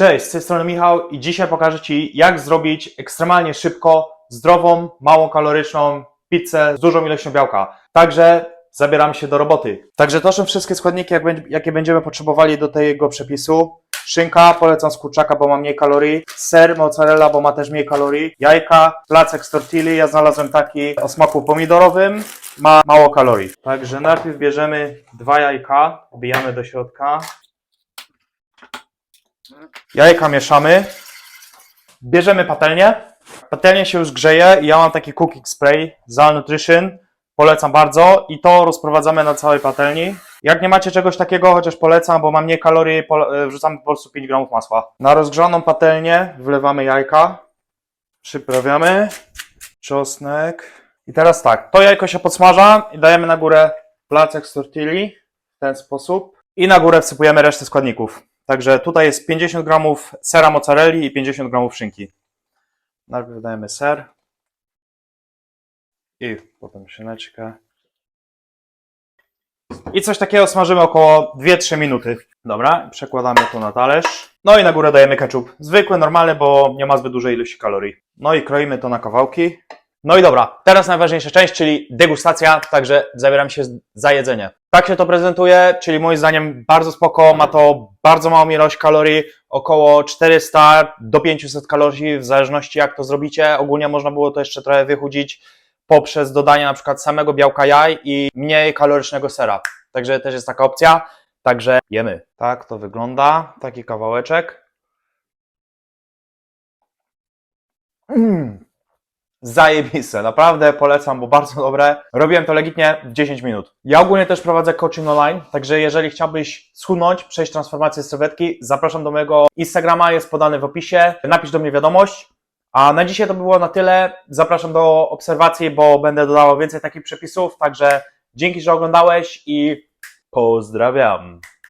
Cześć, z tej strony Michał i dzisiaj pokażę Ci, jak zrobić ekstremalnie szybko, zdrową, mało kaloryczną pizzę z dużą ilością białka. Także zabieramy się do roboty. Także to są wszystkie składniki, jakie będziemy potrzebowali do tego przepisu. Szynka, polecam z kurczaka, bo ma mniej kalorii. Ser, mozzarella, bo ma też mniej kalorii. Jajka, placek z tortilli, ja znalazłem taki o smaku pomidorowym, ma mało kalorii. Także najpierw bierzemy dwa jajka, wbijamy do środka. Jajka mieszamy. Bierzemy patelnię. Patelnia się już grzeje i ja mam taki cooking spray Zal Nutrition. Polecam bardzo i to rozprowadzamy na całej patelni. Jak nie macie czegoś takiego, chociaż polecam, bo ma mniej kalorii, e, wrzucamy po prostu 5 gramów masła. Na rozgrzaną patelnię wlewamy jajka. Przyprawiamy. Czosnek. I teraz tak, to jajko się podsmaża i dajemy na górę placek z tortilli w ten sposób. I na górę wsypujemy resztę składników. Także tutaj jest 50 gramów sera mozzarelli i 50 gramów szynki. Najpierw dajemy ser. I potem szyneczkę. I coś takiego smażymy około 2-3 minuty. Dobra, przekładamy to na talerz. No i na górę dajemy ketchup. Zwykły, normalny, bo nie ma zbyt dużej ilości kalorii. No i kroimy to na kawałki. No i dobra, teraz najważniejsza część, czyli degustacja, także zabieram się za jedzenie. Tak się to prezentuje, czyli moim zdaniem bardzo spoko, ma to bardzo małą ilość kalorii, około 400 do 500 kalorii, w zależności jak to zrobicie. Ogólnie można było to jeszcze trochę wychudzić poprzez dodanie na przykład samego białka jaj i mniej kalorycznego sera. Także też jest taka opcja, także jemy. Tak to wygląda, taki kawałeczek. Mm. Zajebiste, naprawdę polecam, bo bardzo dobre. Robiłem to legitnie w 10 minut. Ja ogólnie też prowadzę coaching online, także jeżeli chciałbyś schudnąć, przejść transformację sylwetki, zapraszam do mojego Instagrama, jest podany w opisie. Napisz do mnie wiadomość. A na dzisiaj to było na tyle. Zapraszam do obserwacji, bo będę dodawał więcej takich przepisów, także dzięki, że oglądałeś i pozdrawiam.